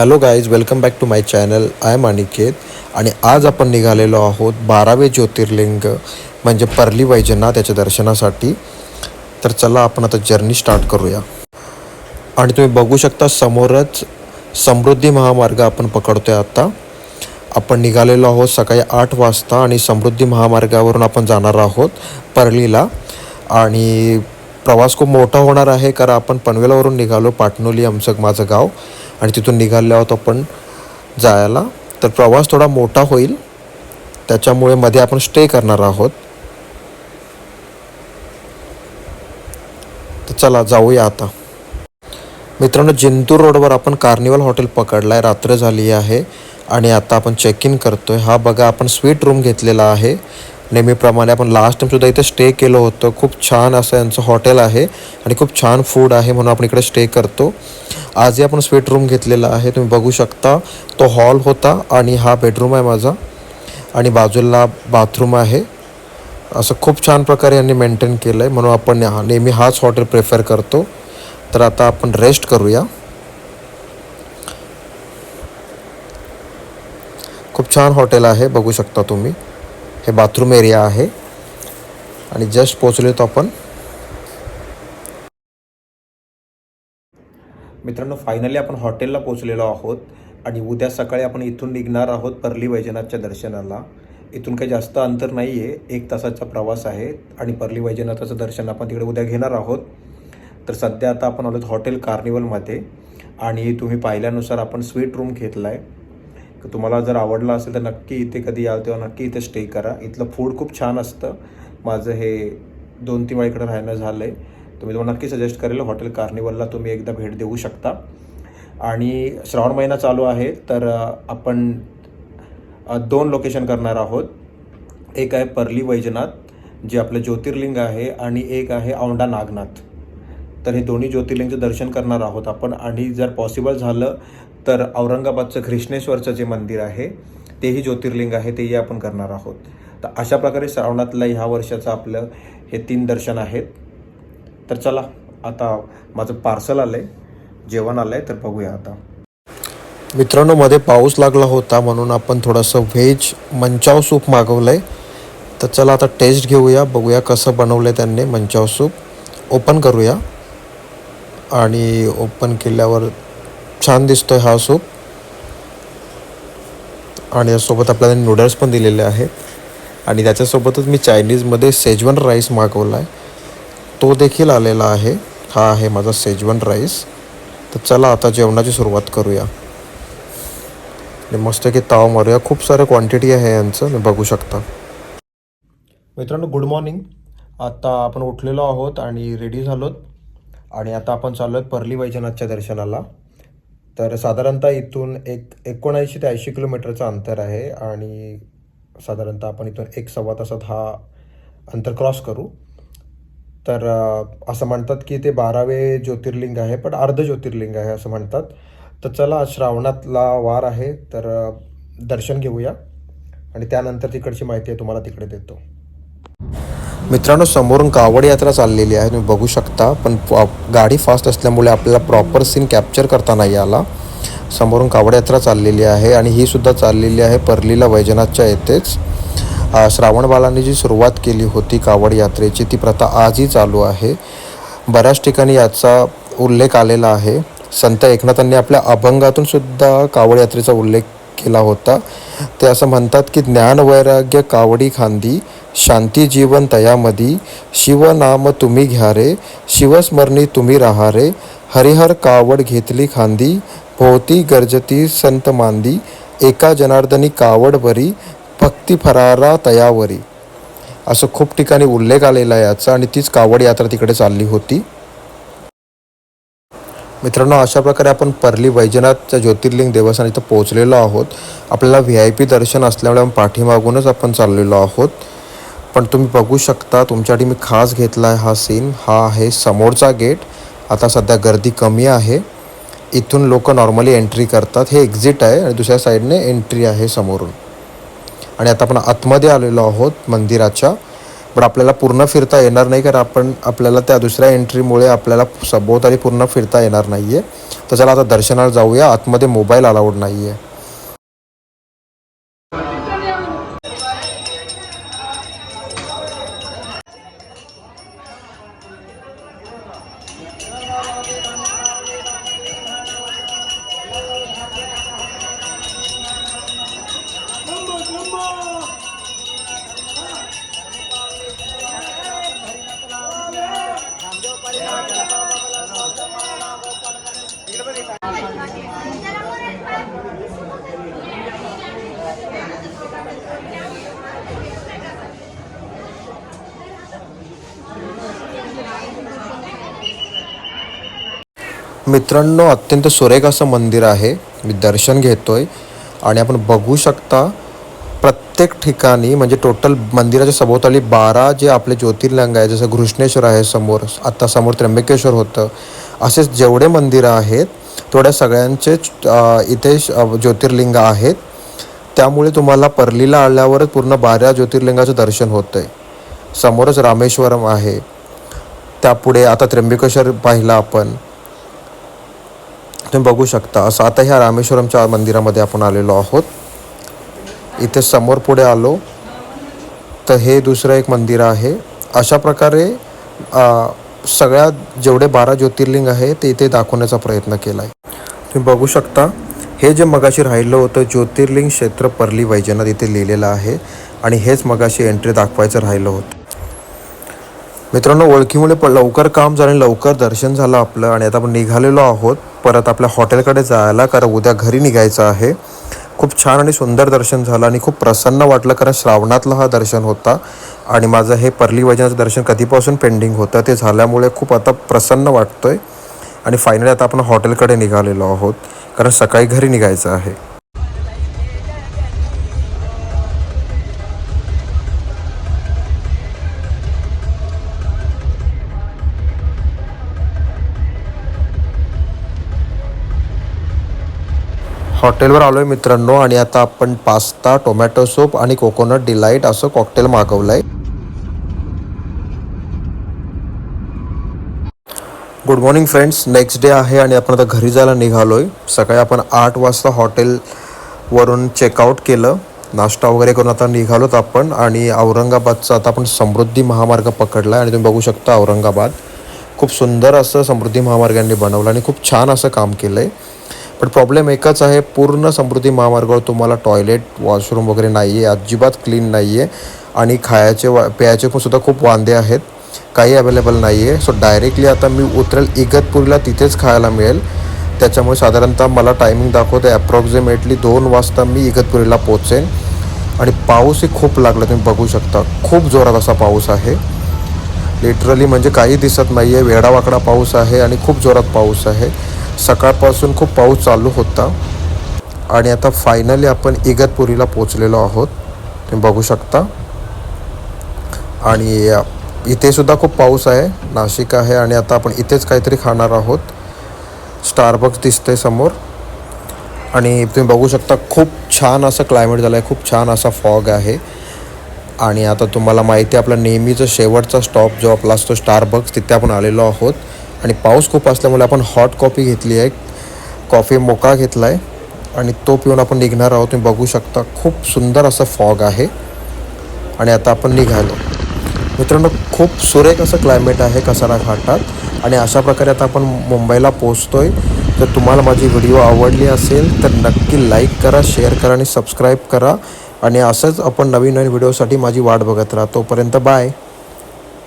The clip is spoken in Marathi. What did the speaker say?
Hello guys welcome back to my channel I am Aniket आणि आज आपण निघालेलो आहोत बारावे ज्योतिर्लिंग म्हणजे परली वैजनाथ त्याच्या दर्शनासाठी. तर चला आपण आता जर्नी स्टार्ट करूया. आणि तुम्ही बघू शकता समोरच समृद्धी महामार्ग आपण पकडतोय आता. आपण निघालेलो आहोत सकाळी आठ वाजता आणि समृद्धी महामार्गावरून आपण जाणार आहोत परलीला. आणि प्रवास खूप मोठा होणार आहे कारण आपण पनवेलावरून निघालो पाटणोली आमचं माझं गाव. आणि तिथून निघाले आहोत आपण जायला. तर प्रवास थोडा मोठा होईल. त्याच्यामुळे मध्ये आपण स्टे करणार आहोत. तर चला जाऊया आता. मित्रांनो जिंतूर रोडवर आपण कार्निवल हॉटेल पकडलं आहे रात्र झाली आहे आणि आता आपण चेक इन करतोय. हा बघा आपण स्वीट रूम घेतलेला आहे. नेहमीप्रमाणे आपण लास्ट टाईमसुद्धा इथे स्टे केलं होतं. खूप छान असं यांचं हॉटेल आहे आणि खूप छान फूड आहे म्हणून आपण इकडे स्टे करतो. आजही आपण स्वीट रूम घेतलेला आहे. तुम्ही बघू शकता. तो हॉल होता आणि हा बेडरूम आहे माझा. आणि बाजूला बाथरूम आहे. असं खूप छान प्रकारे यांनी मेंटेन केलं आहे म्हणून आपण नेहमी हाच हॉटेल प्रेफर करतो. तर आता आपण रेस्ट करूया. खूप छान हॉटेल आहे. बघू शकता तुम्ही. हे बाथरूम एरिया आहे. आणि जस्ट पोचलो तो आपण. मित्रांनो फायनली आपण हॉटेलला पोचलेलो आहोत. आणि उद्या सकाळी आपण इथून निघणार आहोत परली वैजनाथच्या दर्शनाला. इथून काही जास्त अंतर नाही आहे एक तासाचा प्रवास आहे. आणि परली वैजनाथाचं दर्शन आपण तिकडे उद्या घेणार आहोत. तर सध्या आता आपण आलोत हॉटेल कार्निवलमध्ये आणि तुम्ही पाहिल्यानुसार आपण स्वीट रूम घेतला आहे तुम्हाला जर आवडला असेल तर नक्की इथे कधी याल तेव्हा नक्की इथे स्टे करा. इथलं फूड खूप छान असतं. माझं हे दोन तीन वेळा इकडे राहणं झालं आहे तर मी तुम्हाला नक्की सजेस्ट करेल. हॉटेल कार्निवलला तुम्ही एकदा भेट देऊ शकता. आणि श्रावण महिना चालू आहे तर आपण दोन लोकेशन करणार आहोत. एक आहे परली वैजनाथ जे आपलं ज्योतिर्लिंग आहे आणि एक आहे औंढा नागनाथ. तर हे दोन्ही ज्योतिर्लिंगचं दर्शन करणार आहोत आपण. आणि जर पॉसिबल झालं तर औरंगाबादचं घृष्णेश्वरचं जे मंदिर आहे तेही ज्योतिर्लिंग आहे तेही आपण करणार आहोत. तर अशा प्रकारे श्रावणातलं ह्या वर्षाचं आपलं हे तीन दर्शन आहेत. तर चला आता माझं पार्सल आलं आहे जेवण आलं आहे तर बघूया आता. मित्रांनो मध्ये पाऊस लागला होता म्हणून आपण थोडंसं व्हेज मंचाव सूप मागवलं आहे तर चला आता टेस्ट घेऊया बघूया कसं बनवलं आहे त्यांनी मंचाव सूप. ओपन करूया. आणि ओपन केल्यावर छान दिसतोय हा सूप. आणि यासोबत आपल्याला नूडल्स पण दिलेले आहेत. आणि त्याच्यासोबतच मी चायनीजमध्ये सेजवन राईस मागवला आहे तो देखील आलेला आहे. हा आहे माझा सेजवन राईस तर चला आता जेवणाची सुरुवात करूया. आणि मस्त की ताव मारूया. खूप सारे क्वांटिटी आहे यांचं. मी बघू शकता. मित्रांनो गुड मॉर्निंग आता आपण उठलेलो आहोत आणि रेडी झालोत. आणि आता आपण चाललो आहेत परली वैजनाथच्या दर्शनाला. तर साधारणतः इथून एक एकोणऐंशी ते ऐंशी किलोमीटरचं अंतर आहे आणि साधारणतः आपण इथून एक सव्वा तासात हा अंतर क्रॉस करू. तर असं म्हणतात की ते बारावे ज्योतिर्लिंग आहे पण अर्ध ज्योतिर्लिंग आहे असं म्हणतात. तर चला आज श्रावणातला वार आहे तर दर्शन घेऊया. आणि त्यानंतर तिकडची माहिती तुम्हाला तिकडे देतो. मित्रांनो समोरून कावड यात्रा चाललेली आहे तुम्ही बघू शकता. पण गाडी फास्ट असल्यामुळे आपल्याला प्रॉपर सीन कॅप्चर करता नाही आला. समोरून कावड यात्रा चाललेली आहे आणि ही सुद्धा चाललेली आहे परलीला वैजनाथच्या येथेच. अ, श्रावणबालांनी जी सुरुवात केली होती कावड यात्रेची ती प्रथा आजही चालू आहे. बऱ्याच ठिकाणी याचा उल्लेख आलेला आहे. संत एकनाथांनी आपल्या अभंगातून सुद्धा कावड यात्रेचा उल्लेख केला होता. ते असं म्हणतात की ज्ञान वैराग्य कावडी खांदी शांती जीवन तयामधी शिवनाम तुम्ही घ्या रे शिवस्मरणी तुम्ही राहा रे हरिहर कावड घेतली खांदी भोवती गरजती संत मांदी एका जनार्दनी कावड बरी भक्ती फरारा तयावरी. असं खूप ठिकाणी उल्लेख आलेला आहे याचा आणि तीच कावड यात्रा तिकडे चालली होती. मित्रांनो अशा प्रकारे आपण परली वैजनाथच्या ज्योतिर्लिंग देवस्थान इथं पोहोचलेलो आहोत. आपल्याला व्ही आय पी दर्शन असल्यामुळे आपण पाठीमागूनच आपण चाललेलो आहोत. पण तुम्ही बघू शकता तुमच्यासाठी मी खास घेतला आहे हा सीन हा आहे समोरचा गेट आता सध्या गर्दी कमी आहे. इथून लोक नॉर्मली एंट्री करतात. हे एक्झिट आहे आणि दुसऱ्या साईडने एंट्री आहे समोरून. आणि आता आपण आतमध्ये आलेलो आहोत मंदिराच्या. पण आपल्याला पूर्ण फिरता येणार नाही कारण आपण आपल्याला त्या दुसऱ्या एंट्रीमुळे आपल्याला सभोवताली पूर्ण फिरता येणार नाही आहे तर चला आता दर्शनाला जाऊया. आतमध्ये मोबाईल अलाउड नाही आहे मित्रांनो अत्यंत सुरेख असं मंदिर आहे. मी दर्शन घेतोय. आणि आपण बघू शकता प्रत्येक ठिकाणी म्हणजे टोटल मंदिराच्या सभोवताली बारा जे आपले ज्योतिर्लिंग आहे जसं घृष्णेश्वर आहे समोर आता समोर त्र्यंबकेश्वर होतं असेच जेवढे मंदिरं आहेत तेवढ्या सगळ्यांचे इथे श- ज्योतिर्लिंग आहेत. त्यामुळे तुम्हाला परलीला आल्यावरच पूर्ण बारा ज्योतिर्लिंगाचं दर्शन होतं आहे समोरच रामेश्वरम आहे. त्यापुढे आता त्र्यंबकेश्वर पाहिलं आपण. तुम्ही बघू शकता. असं आता ह्या रामेश्वरमच्या मंदिरामध्ये आपण आलेलो आहोत. इथे समोर पुढे आलो तर हे दुसरं एक मंदिर आहे. अशा प्रकारे सगळ्या जेवढे बारा ज्योतिर्लिंग आहे ते इथे दाखवण्याचा प्रयत्न केला आहे तुम्ही बघू शकता हे जे मगाशी राहिलं होतं ज्योतिर्लिंग क्षेत्र परली वैजनाथ इथे लिहिलेलं आहे आणि हेच मगाशी एंट्री दाखवायचं राहिलं होतं. मित्रांनो ओळखीमुळे प लवकर काम झालं लवकर दर्शन झालं आपलं आणि आता आपण निघालेलो आहोत. परत आपल्या हॉटेलकडे जायला कारण उद्या घरी निघायचं आहे. खूप छान आणि सुंदर दर्शन झालं आणि खूप प्रसन्न वाटलं कारण श्रावणातलं हा दर्शन होता. आणि माझं हे परली वैजनाचं दर्शन कधीपासून पेंडिंग होतं ते झाल्यामुळे खूप आता प्रसन्न वाटतंय. आणि फायनली आता आपण हॉटेलकडे निघालेलो आहोत कारण सकाळी घरी निघायचं आहे. हॉटेलवर आलो आहे मित्रांनो आणि आता आपण पास्ता टोमॅटो सूप आणि कोकोनट डिलाईट असं कॉकटेल मागवलं आहे good morning friends next day आहे आणि आपण आता घरी जायला निघालो आहे सकाळी आपण आठ वाजता हॉटेलवरून चेकआउट केलं. नाश्ता वगैरे करून आता निघालोत आपण आणि औरंगाबादचा आता आपण समृद्धी महामार्ग पकडला आणि तुम्ही बघू शकता औरंगाबाद. खूप सुंदर असं समृद्धी महामार्गांनी बनवलं आणि खूप छान असं काम केलं आहे पण प्रॉब्लेम एकच आहे पूर्ण समृद्धी महामार्गावर तुम्हाला टॉयलेट वॉशरूम वगैरे नाही आहे अजिबात क्लीन नाही आहे आणि खायचे वा प्यायचे पण सुद्धा खूप वांदे आहेत. काही अवेलेबल नाही आहे सो डायरेक्टली आता मी उतरेल इगतपुरीला तिथेच खायला मिळेल. त्याच्यामुळे साधारणतः मला टायमिंग दाखवते ॲप्रॉक्सिमेटली दोन वाजता मी इगतपुरीला पोचेन आणि पाऊसही खूप लागला तुम्ही बघू शकता. खूप जोरात असा पाऊस आहे. लिटरली म्हणजे काही दिसत नाही आहे वेडावाकडा पाऊस आहे आणि खूप जोरात पाऊस आहे. सकाळपासून खूप पाऊस चालू होता. आणि आता फायनली आपण इगतपुरीला पोचलेलो आहोत. तुम्ही बघू शकता. आणि इथेसुद्धा खूप पाऊस आहे. नाशिक आहे आणि आता आपण इथेच काहीतरी खाणार आहोत. स्टारबक्स दिसतंय समोर. आणि तुम्ही बघू शकता खूप छान असं क्लायमेट झालं आहे खूप छान असा फॉग आहे. आणि आता तुम्हाला माहिती आहे आपला नेहमीचा शेवटचा स्टॉप जो आपला असतो स्टारबक्स तिथे आपण आलेलो आहोत. आणि पाऊस खूप असल्यामुळे आपण हॉट कॉफी घेतली आहे. कॉफी मोका घेतला आहे आणि तो पिऊन आपण निघणार आहोत. तुम्ही बघू शकता खूप सुंदर असं फॉग आहे. आणि आता आपण निघालो. मित्रांनो खूप सुरेख असं क्लायमेट आहे कसारा घाटात. आणि अशा प्रकारे आता आपण मुंबईला पोचतो आहे तर तुम्हाला माझी व्हिडिओ आवडली असेल तर नक्की लाईक करा शेअर करा आणि सबस्क्राईब करा. आणि असंच आपण नवीन नवीन व्हिडिओसाठी माझी वाट बघत राहा. तोपर्यंत बाय